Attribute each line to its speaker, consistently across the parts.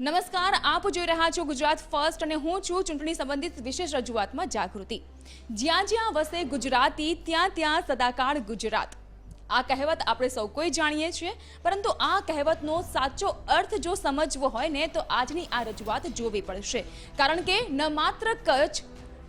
Speaker 1: નમસ્કાર, આપ જોઈ રહ્યા છો ગુજરાત ફર્સ્ટ અને હું છું ચૂંટણી સંબંધિત વિશેષ રજૂઆતમાં જાગૃતિ. જ્યાં જ્યાં વસે ગુજરાતી, ત્યાં ત્યાં સદાકાળ ગુજરાત. આ કહેવત આપણે સૌ કોઈ જાણીએ છીએ, પરંતુ આ કહેવતનો સાચો અર્થ જો સમજવો હોય ને, તો આજની આ રજૂઆત જોવી પડશે. કારણ કે ન માત્ર કચ્છ,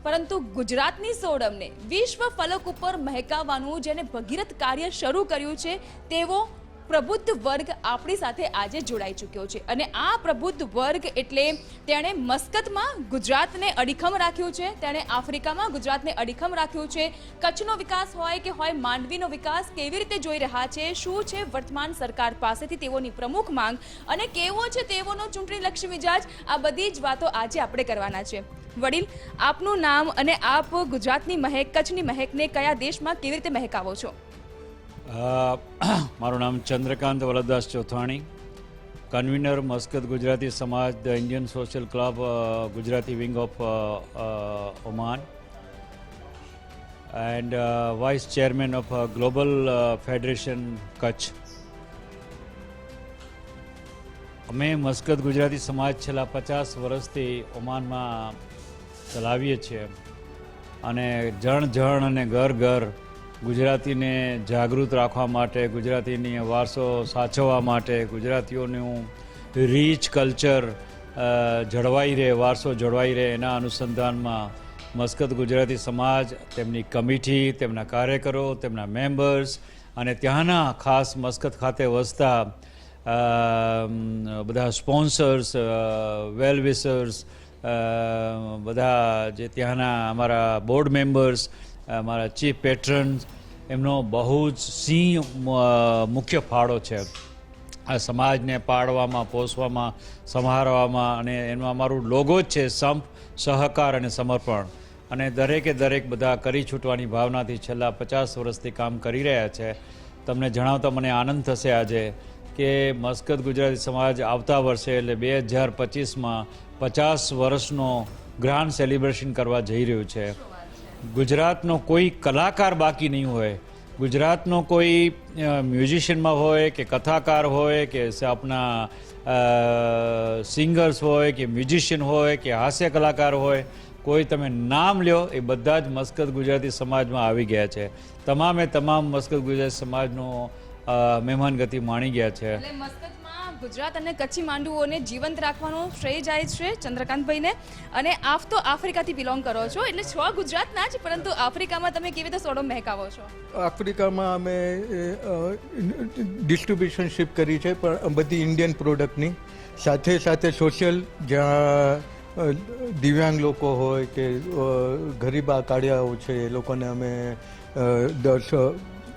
Speaker 1: પરંતુ ગુજરાતની સોડમને વિશ્વ ફલક ઉપર મહેકાવવાનું જેને ભગીરથ કાર્ય શરૂ કર્યું છે, તેવો પ્રબુદ્ધ વર્ગ આપણી સાથે આજે જોડાઈ ચૂક્યો છે. અને આ પ્રબુદ્ધ વર્ગ એટલે તેણે મસ્કતમાં ગુજરાતને અડીખમ રાખ્યું છે, તેણે આફ્રિકામાં ગુજરાતને અડીખમ રાખ્યું છે. કચ્છનો વિકાસ હોય કે હોય માંડવીનો વિકાસ કેવી રીતે જોઈ રહ્યા છે, શું છે વર્તમાન સરકાર પાસેથી તેઓની પ્રમુખ માંગ અને કેવો છે તેઓનો ચૂંટણીલક્ષી મિજાજ, આ બધી જ વાતો આજે આપણે કરવાના છે. વડીલ, આપનું નામ અને આપ ગુજરાતની મહેક, કચ્છની મહેકને કયા દેશમાં કેવી રીતે મહેકાવો છો?
Speaker 2: મારું નામ Chandrakant Valdas Chothani, convener Muscat Gujarati Samaj, the Indian social club Gujarati wing of Oman, and vice chairman of global federation Kutch. અમે મસ્કત ગુજરાતી સમાજ છેલ્લા પચાસ વર્ષથી ઓમાનમાં ચલાવીએ છીએ. અને જણ જણ અને ઘર ઘર ગુજરાતીને જાગૃત રાખવા માટે, ગુજરાતીની વારસો સાચવવા માટે, ગુજરાતીઓનું રીચ કલ્ચર જળવાઈ રહે, વારસો જળવાઈ રહે, એના અનુસંધાનમાં મસ્કત ગુજરાતી સમાજ, તેમની કમિટી, તેમના કાર્યકરો, તેમના મેમ્બર્સ અને ત્યાંના ખાસ મસ્કત ખાતે વસતા બધા સ્પોન્સર્સ વેલ વિસર્સ બધા જે ત્યાંના અમારા બોર્ડ મેમ્બર્સ અમારા ચીફ પેટ્રન એમનો બહુ જ સિંહ મુખ્ય ફાળો છે. આ સમાજને પાળવામાં પોષવામાં, સંહારવામાં અને એનું અમારું લોગો જ છે, સંપ, સહકાર અને સમર્પણ. અને દરેકે દરેક બધા કરી છૂટવાની ભાવનાથી છેલ્લા પચાસ વર્ષથી કામ કરી રહ્યા છે. તમને જણાવતા મને આનંદ થશે આજે કે મસ્કત ગુજરાતી સમાજ આવતા વર્ષે, એટલે બે હજાર પચીસમાં પચાસ વર્ષનો ગ્રાન્ડ સેલિબ્રેશન કરવા જઈ રહ્યું છે. ગુજરાતનો કોઈ કલાકાર બાકી નહીં હોય, ગુજરાતનો કોઈ મ્યુઝિશિયનમાં હોય કે કથાકાર હોય કે આપણા સિંગર્સ હોય કે મ્યુઝિશિયન હોય કે હાસ્ય કલાકાર હોય, કોઈ તમે નામ લ્યો એ બધા જ મસ્કત ગુજરાતી સમાજમાં આવી ગયા છે. તમામે તમામ મસ્કત ગુજરાતી સમાજનો મહેમાનગતિ માણી ગયા છે.
Speaker 1: ગુજરાત અને કચ્છી માંડુઓને જીવંત રાખવાનો શ્રેય જાય છે ચંદ્રકાંતભાઈને. અને આપ તો આફ્રિકાથી બિલોંગ કરો છો, એટલે છો ગુજરાતના જ, પરંતુ આફ્રિકામાં તમે કેવી રીતે સોડો મહેકાવો છો?
Speaker 3: આફ્રિકામાં અમે ડિસ્ટ્રીબ્યુશનશીપ કરી છે, પણ બધી ઇન્ડિયન પ્રોડક્ટની સાથે સાથે સોશિયલ જ્યાં દિવ્યાંગ લોકો હોય કે ગરીબા કાળિયાઓ છે, એ લોકોને અમે દસ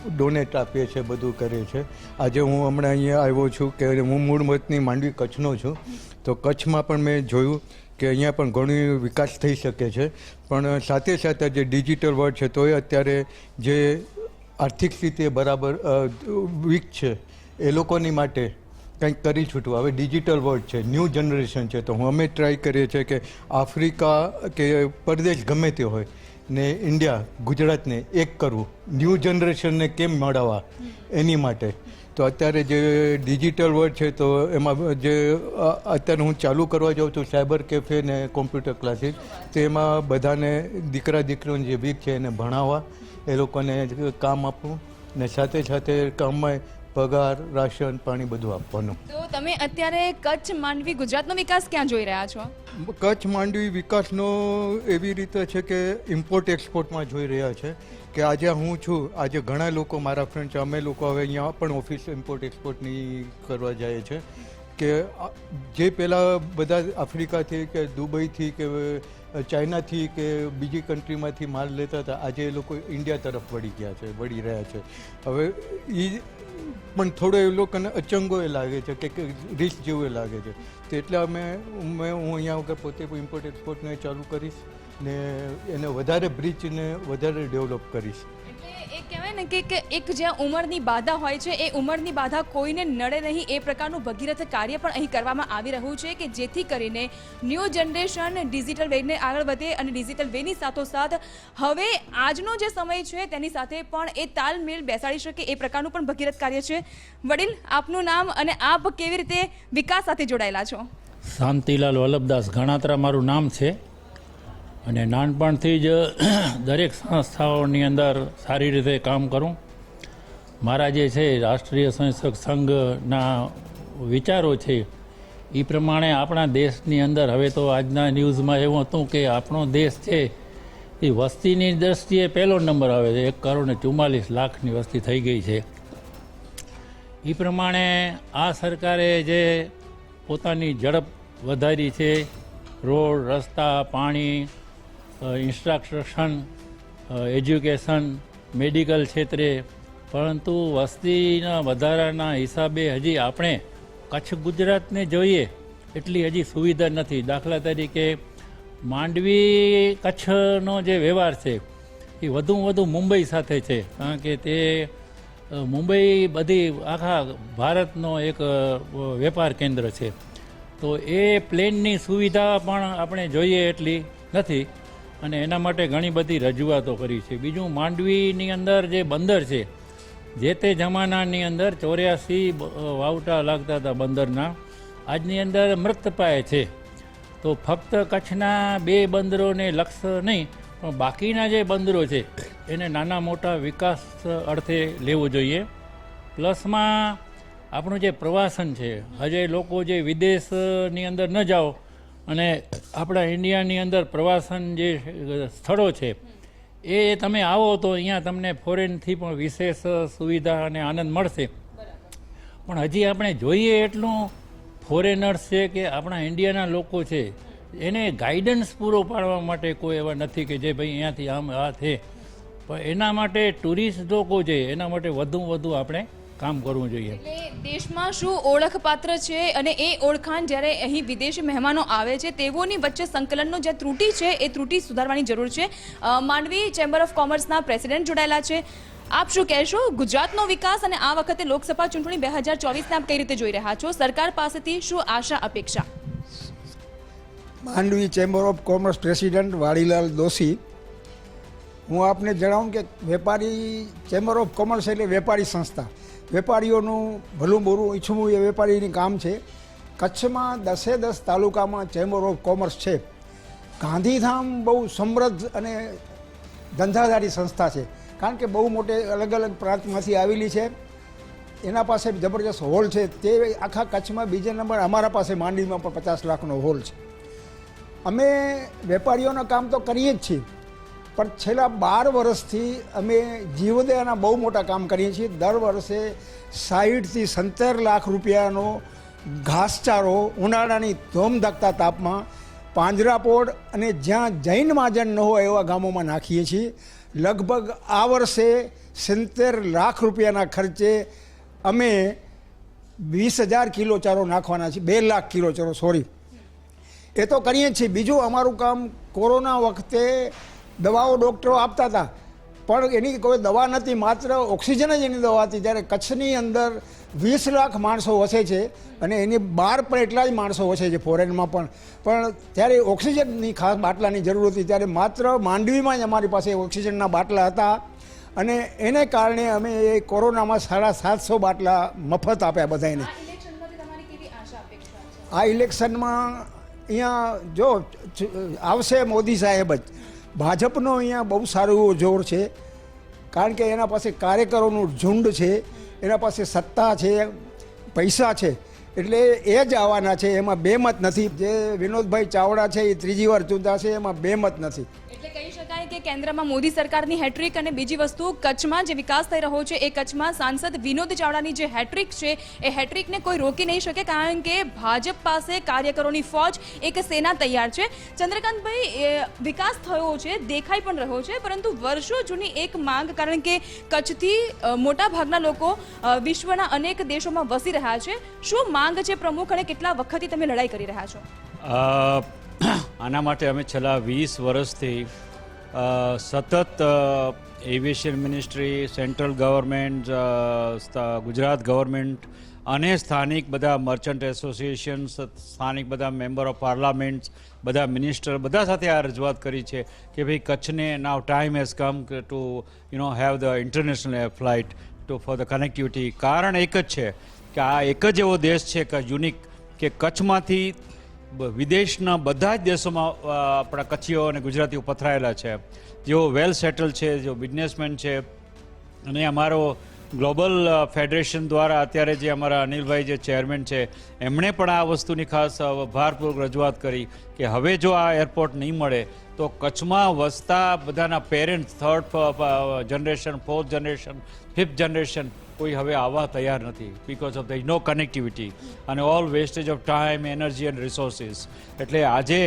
Speaker 3: ડોનેટ આપીએ છીએ બધું કરીએ છીએ આજે હું હમણાં અહીંયા આવ્યો છું કે હું મૂળ મતની માંડવી કચ્છનો છું. તો કચ્છમાં પણ મેં જોયું કે અહીંયા પણ ઘણી વિકાસ થઈ શકે છે. પણ સાથે સાથે જે ડિજિટલ વર્ડ છે, તોય અત્યારે જે આર્થિક સ્થિતિ બરાબર વીક છે, એ લોકોની માટે કંઈક કરી છૂટવું હવે ડિજિટલ વર્ડ છે ન્યૂ જનરેશન છે. તો હું અમે ટ્રાય કરીએ છીએ કે આફ્રિકા કે પરદેશ ગમે તે હોય ને ઇન્ડિયા, ગુજરાતને એક કરવું. ન્યૂ જનરેશનને કેમ મળાવવા એની માટે. તો અત્યારે જે ડિજિટલ વર્ડ છે, તો એમાં જે અત્યારે હું ચાલુ કરવા જાઉં છું, સાયબર કેફે ને કોમ્પ્યુટર ક્લાસીસ, તો એમાં બધાને દીકરા, દીકરીઓને જે વીક છે એને ભણાવવા, એ લોકોને કામ આપવું, ને સાથે સાથે કામમાં પગાર રાશન પાણી બધું આપવાનું.
Speaker 1: તો તમે અત્યારે કચ્છ માંડવી ગુજરાતનો વિકાસ ક્યાં જોઈ રહ્યા છો?
Speaker 3: કચ્છ માંડવી વિકાસનો એવી રીતે છે કે ઇમ્પોર્ટ એક્સપોર્ટમાં જોઈ રહ્યા છે કે આજે હું છું આજે ઘણા લોકો મારા ફ્રેન્ડ છે અમે લોકો હવે અહીંયા પણ ઓફિસ ઇમ્પોર્ટ એક્સપોર્ટની કરવા જાય છે કે જે પહેલાં બધા આફ્રિકાથી કે દુબઈથી કે ચાઇનાથી કે બીજી કન્ટ્રીમાંથી માલ લેતા હતા આજે એ લોકો ઇન્ડિયા તરફ વળી ગયા છે વળી રહ્યા છે. હવે એ પણ થોડો એ લોકોને અચંગો એ લાગે છે કે રિસ્ક જેવું એ લાગે છે. તો એટલે અમે મેં હું અહીંયા વગર પોતે ઇમ્પોર્ટ એક્સપોર્ટને ચાલુ કરીશ ને એને વધારે બ્રિજને વધારે ડેવલપ કરીશ.
Speaker 1: એ કહેવાય ને કે એક જ્યાં ઉંમરની બાધા હોય છે, એ ઉંમરની બાધા કોઈને નડે નહીં, એ પ્રકારનું ભગીરથ કાર્ય પણ અહીં કરવામાં આવી રહ્યું છે કે જેથી કરીને ન્યૂ જનરેશન ડિજિટલ વેને આગળ વધે અને ડિજિટલ વેની સાથોસાથ હવે આજનો જે સમય છે તેની સાથે પણ એ તાલમેલ બેસાડી શકે એ પ્રકારનું પણ ભગીરથ કાર્ય છે. વડીલ, આપનું નામ અને આપ કેવી રીતે વિકાસ સાથે જોડાયેલા છો?
Speaker 4: શાંતિલાલ વલ્લભદાસ ગણાત્રા મારું નામ છે. અને નાનપણથી જ દરેક સંસ્થાઓની અંદર સારી રીતે કામ કરું. મારા જે છે, રાષ્ટ્રીય સ્વયંસેવક સંઘના વિચારો છે, એ પ્રમાણે આપણા દેશની અંદર, હવે તો આજના ન્યૂઝમાં એવું હતું કે આપણો દેશ છે, એ વસ્તીની દ્રષ્ટિએ પહેલો નંબર આવે છે. એક કરોડ ને ચુમ્માલીસ લાખની વસ્તી થઈ ગઈ છે. એ પ્રમાણે આ સરકારે જે પોતાની ઝડપ વધારી છે, રોડ, રસ્તા, પાણી ઇન્સ્ટ્રક્શન એજ્યુકેશન, મેડિકલ ક્ષેત્રે. પરંતુ વસ્તીના વધારાના હિસાબે હજી આપણે કચ્છ ગુજરાતને જોઈએ એટલી હજી સુવિધા નથી. દાખલા તરીકે માંડવી કચ્છનો જે વ્યવહાર છે, એ વધુ વધુ મુંબઈ સાથે છે. કારણ કે તે મુંબઈ બધી આખા ભારતનો એક વેપાર કેન્દ્ર છે. તો એ પ્લેનની સુવિધા પણ આપણે જોઈએ એટલી નથી. અને એના માટે ઘણી બધી રજૂઆતો કરી છે. બીજું, માંડવીની અંદર જે બંદર છે, જે તે જમાનાની અંદર ચોર્યાસી વાવટા લાગતા હતા બંદરના. આજની અંદર મૃતપાય છે. તો ફક્ત કચ્છના બે બંદરોને લક્ષ્ય નહીં, પણ બાકીના જે બંદરો છે, એને નાના મોટા વિકાસ અર્થે લેવો જોઈએ. પ્લસમાં આપણું જે પ્રવાસન છે, હજે લોકો જે વિદેશની અંદર ન જાઓ અને આપણા ઇન્ડિયાની અંદર પ્રવાસન જે સ્થળો છે, એ તમે આવો તો અહીંયા તમને ફોરેનથી પણ વિશેષ સુવિધા અને આનંદ મળશે. પણ હજી આપણે જોઈએ એટલું ફોરેનર્સ છે કે આપણા ઇન્ડિયાના લોકો છે, એને ગાઈડન્સ પૂરો પાડવા માટે કોઈ એવા નથી કે જે ભાઈ અહીંયાથી આમ આ છે. પણ એના માટે ટુરિસ્ટ લોકો છે, એના માટે વધુ વધુ આપણે કામ કરવું જોઈએ.
Speaker 1: દેશમાં શું ઓળખપાત્ર છે અને એ ઓળખાણ જ્યારે અહીં વિદેશી મહેમાનો આવે છે તેઓની વચ્ચે સંકલનનો જે ત્રુટિ છે એ ત્રુટિ સુધારવાની જરૂર છે. માંડવી ચેમ્બર ઓફ કોમર્સના પ્રેસિડેન્ટ જોડાયેલા છે. આપ શું કહેશો? ગુજરાતનો વિકાસ અને આ વખતે લોકસભા ચૂંટણી બે હજાર ચોવીસને આપ કઈ રીતે જોઈ રહ્યા છો? સરકાર પાસેથી શું આશા અપેક્ષા?
Speaker 5: Mandvi chamber of commerce president Vadilal Doshi હું આપને જણાવું કે વેપારી ચેમ્બર ઓફ કોમર્સ એટલે વેપારી સંસ્થા. વેપારીઓનું ભલું બોરું ઈચ્છવું એ વેપારીની કામ છે. કચ્છમાં દસે દસ તાલુકામાં ચેમ્બર ઓફ કોમર્સ છે. ગાંધીધામ બહુ સમૃદ્ધ અને ધંધાદારી સંસ્થા છે. કારણ કે બહુ મોટે અલગ અલગ પ્રાંતમાંથી આવેલી છે. એના પાસે જબરજસ્ત હોલ છે. તે આખા કચ્છમાં બીજે નંબર અમારા પાસે માંડવીમાં પણ પચાસ લાખનો હોલ છે. અમે વેપારીઓના કામ તો કરીએ જ છીએ. પણ છેલ્લા બાર વર્ષથી અમે જીવદયાના બહુ મોટા કામ કરીએ છીએ. દર વર્ષે સાહીઠથી સત્તર લાખ રૂપિયાનો ઘાસચારો ઉનાળાની ધોમધકતા તાપમાં પાંજરાપોળ અને જ્યાં જૈન મહાજન ન હોય એવા ગામોમાં નાખીએ છીએ. લગભગ આ વર્ષે સિત્તેર લાખ રૂપિયાના ખર્ચે અમે વીસ હજાર કિલો ચારો નાખવાના છીએ. બે લાખ કિલો ચારો સોરી એ તો કરીએ છીએ. બીજું અમારું કામ કોરોના વખતે દવાઓ ડૉક્ટરો આપતા હતા. પણ એની કોઈ દવા નથી માત્ર ઓક્સિજન જ એની દવા હતી. જ્યારે કચ્છની અંદર વીસ લાખ માણસો વસે છે અને એની બહાર પણ એટલા જ માણસો વસે છે ફોરેનમાં પણ. પણ ત્યારે ઓક્સિજનની ખાસ બાટલાની જરૂર હતી. ત્યારે માત્ર માંડવીમાં જ અમારી પાસે ઓક્સિજનના બાટલા હતા. અને એને કારણે અમે એ કોરોનામાં સાડા સાતસો બાટલા મફત આપ્યા બધાને આ ઇલેક્શનમાં અહીંયા જો આવશે મોદી સાહેબ જ. ભાજપનો અહીંયા બહુ સારું એવો જોર છે. કારણ કે એના પાસે કાર્યકરોનું ઝુંડ છે, એના પાસે સત્તા છે, પૈસા છે. એટલે એ જ આવવાના છે, એમાં બેમત નથી. જે વિનોદભાઈ ચાવડા છે, એ ત્રીજી વાર ચૂંટાશે, એમાં નથી
Speaker 1: એટલે કહી શકાય કે કેન્દ્રમાં મોદી સરકારની હેટ્રિક અને બીજી વસ્તુ, કચ્છમાં જે વિકાસ થઈ રહ્યો છે, એ કચ્છમાં સાંસદ વિનોદ ચાવડાની જે હેટ્રિક છે, એ હેટ્રિકને કોઈ રોકી નહીં શકે કારણ કે ભાજપ પાસે કાર્યકરોની ફોજ, એક સેના તૈયાર છે. ચંદ્રકાંતભાઈ વિકાસ થયો છે, દેખાઈ પણ રહ્યો છે, પરંતુ વર્ષો જૂની એક માંગ કારણ કે કચ્છથી મોટાભાગના મોટા ભાગના લોકો વિશ્વના અનેક દેશોમાં વસી રહ્યા છે. શું માંગ છે પ્રમુખ અને કેટલા વખતથી તમે લડાઈ કરી રહ્યા છો?
Speaker 2: આના માટે અમે છેલ્લા વીસ વર્ષથી સતત aviation ministry central government Gujarat government અને સ્થાનિક બધા મર્ચન્ટ એસોસિએશન સ્થાનિક બધા મેમ્બર ઓફ પાર્લામેન્ટ બધા મિનિસ્ટર બધા સાથે આ રજૂઆત કરી છે કે ભાઈ કચ્છને now time has come to you know have the international flight to for the connectivity કારણ એક જ છે કે આ એક જ એવો દેશ છે કે યુનિક કે કચ્છમાંથી વિદેશના બધા જ દેશોમાં આપણા કચ્છીઓ અને ગુજરાતીઓ પથરાયેલા છે. જેઓ વેલ સેટલ છે, જેઓ બિઝનેસમેન છે. અને અમારો ગ્લોબલ ફેડરેશન દ્વારા અત્યારે જે અમારા અનિલભાઈ જે ચેરમેન છે, એમણે પણ આ વસ્તુની ખાસ ભારપૂર્વક રજૂઆત કરી કે હવે જો આ એરપોર્ટ નહીં મળે, તો કચ્છમાં વસતા બધાના parents, third generation, fourth generation fifth generation કોઈ હવે આવવા તૈયાર નથી because of the no connectivity અને all wastage of time energy and resources એટલે આજે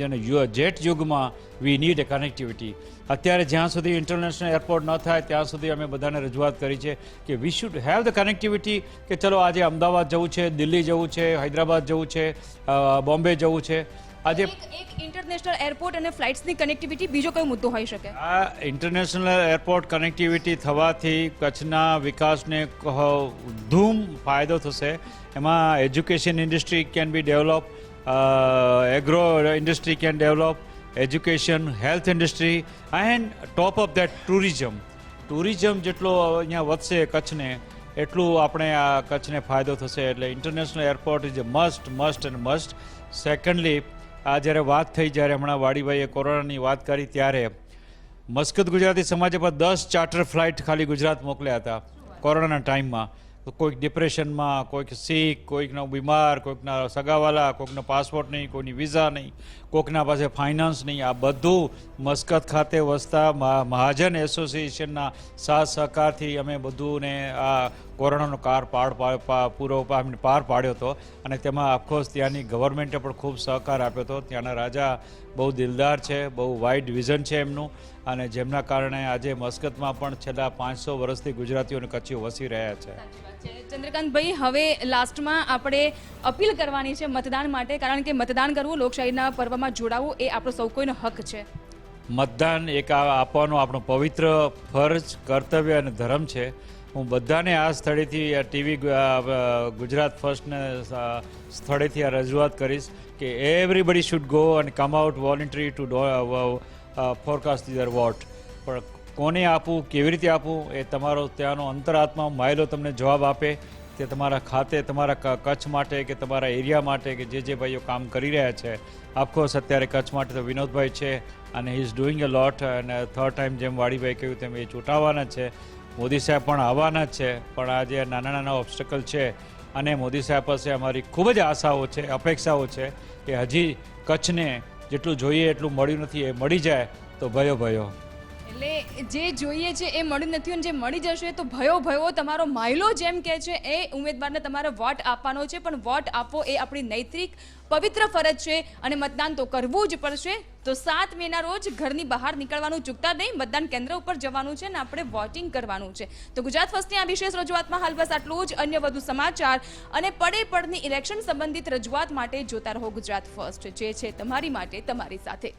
Speaker 2: જેને જેટ યુગમાં વી નીડ એ કનેક્ટિવિટી અત્યારે જ્યાં સુધી ઇન્ટરનેશનલ એરપોર્ટ ન થાય, ત્યાં સુધી અમે બધાને રજૂઆત કરી છે કે we should have the connectivity કે ચલો આજે અમદાવાદ જવું છે, દિલ્હી જવું છે, હૈદરાબાદ જવું છે બોમ્બે જવું છે. આજે
Speaker 1: એક ઇન્ટરનેશનલ એરપોર્ટ અને ફ્લાઇટ્સની કનેક્ટિવિટી બીજો કયો મુદ્દો હોઈ શકે?
Speaker 2: આ ઇન્ટરનેશનલ એરપોર્ટ કનેક્ટિવિટી થવાથી કચ્છના વિકાસને કહો ધૂમ ફાયદો થશે. એમાં education industry can be develop agro industry can develop education health industry and top of that tourism tourism જેટલો અહીંયા વધશે કચ્છને એટલું આપણે આ કચ્છને ફાયદો થશે. એટલે international airport is a must must and must secondly આ જ્યારે વાત થઈ, જ્યારે હમણાં વાડીભાઈએ કોરોનાની વાત કરી, ત્યારે મસ્કત ગુજરાતી સમાજે પર દસ ચાર્ટર ફ્લાઇટ ખાલી ગુજરાત મોકલ્યા હતા કોરોનાના ટાઈમમાં. કોઈક ડિપ્રેશનમાં, કોઈક સીખ કોઈકનો બીમાર, કોઈકના સગાવાલા, કોઈકનો પાસપોર્ટ નહીં, કોઈની વિઝા નહીં કોઈકના પાસે ફાઇનાન્સ નહીં. આ બધું મસ્કત ખાતે વસતા મહાજન એસોસિએશનના સાથ સહકારથી અમે બધુંને આ કોરોનાનો કાર પાર પા- પા- પૂરો પા- પાર પાડ્યો હતો. અને તેમાં અફકોર્સ ત્યાંની ગવર્મેન્ટે પણ ખૂબ સહકાર આપ્યો હતો. ત્યાંના રાજા બહુ દિલદાર છે બહુ વાઇડ વિઝન છે એમનું. અને જેમના કારણે આજે મસ્કતમાં પણ છેલ્લા પાંચસો વર્ષથી ગુજરાતીઓ અને કચ્છીઓ વસી રહ્યા છે.
Speaker 1: ચંદ્રકાંતભાઈ હવે લાસ્ટમાં આપણે અપીલ કરવાની છે મતદાન માટે કારણ કે મતદાન કરવું લોકશાહીના પર્વમાં જોડાવવું એ આપણો સૌ કોઈનો હક છે.
Speaker 2: મતદાન એક આપવાનો આપણો પવિત્ર ફરજ કર્તવ્ય અને ધર્મ છે. હું બધાને આ સ્થળેથી ટીવી ગુજરાત ફર્સ્ટને સ્થળેથી આ રજૂઆત કરીશ કે એવરીબડી શુડ ગો અને come out voluntary to forecast their vote પણ કોને આપવું કેવી રીતે આપવું એ તમારો ત્યાંનો અંતરાત્મા માયલો તમને જવાબ આપે તે તમારા ખાતે, તમારા કચ્છ માટે કે તમારા એરિયા માટે કે જે જે ભાઈઓ કામ કરી રહ્યા છે. અફકોર્સ અત્યારે કચ્છ માટે તો વિનોદભાઈ છે અને હી ઇઝ ડુઈંગ અ લોટ અને થર્ડ ટાઈમ જેમ વાડીભાઈ કહ્યું તેમ એ ચૂંટાવાના છે. મોદી સાહેબ પણ આવવાના જ છે, પણ આ જે નાના નાના ઓબ્સ્ટકલ છે, અને મોદી સાહેબ પાસે અમારી ખૂબ જ આશાઓ છે, અપેક્ષાઓ છે કે હજી કચ્છને જેટલું જોઈએ એટલું મળ્યું નથી, એ મળી જાય તો ભયો ભયો.
Speaker 1: એટલે જે જોઈએ છે એ મળ્યું નથી અને જે મળી જશે તો ભયો ભયો તમારો માયલો જેમ કે છે એ ઉમેદવારને તમારે વોટ આપવાનો છે. પણ વોટ આપવો એ આપણી નૈતિક, પવિત્ર ફરજ છે અને મતદાન તો કરવું જ પડશે. તો સાત મેના રોજ ઘરની બહાર નીકળવાનું ચૂકતા નહીં, મતદાન કેન્દ્ર ઉપર જવાનું છે અને આપણે વોટિંગ કરવાનું છે. તો ગુજરાત ફર્સ્ટની આ વિશેષ રજૂઆતમાં હાલ બસ આટલું જ. અન્ય વધુ સમાચાર અને પડે પડની ઇલેક્શન સંબંધિત રજૂઆત માટે જોતા રહો ગુજરાત ફર્સ્ટ. જે છે તમારી માટે, તમારી સાથે.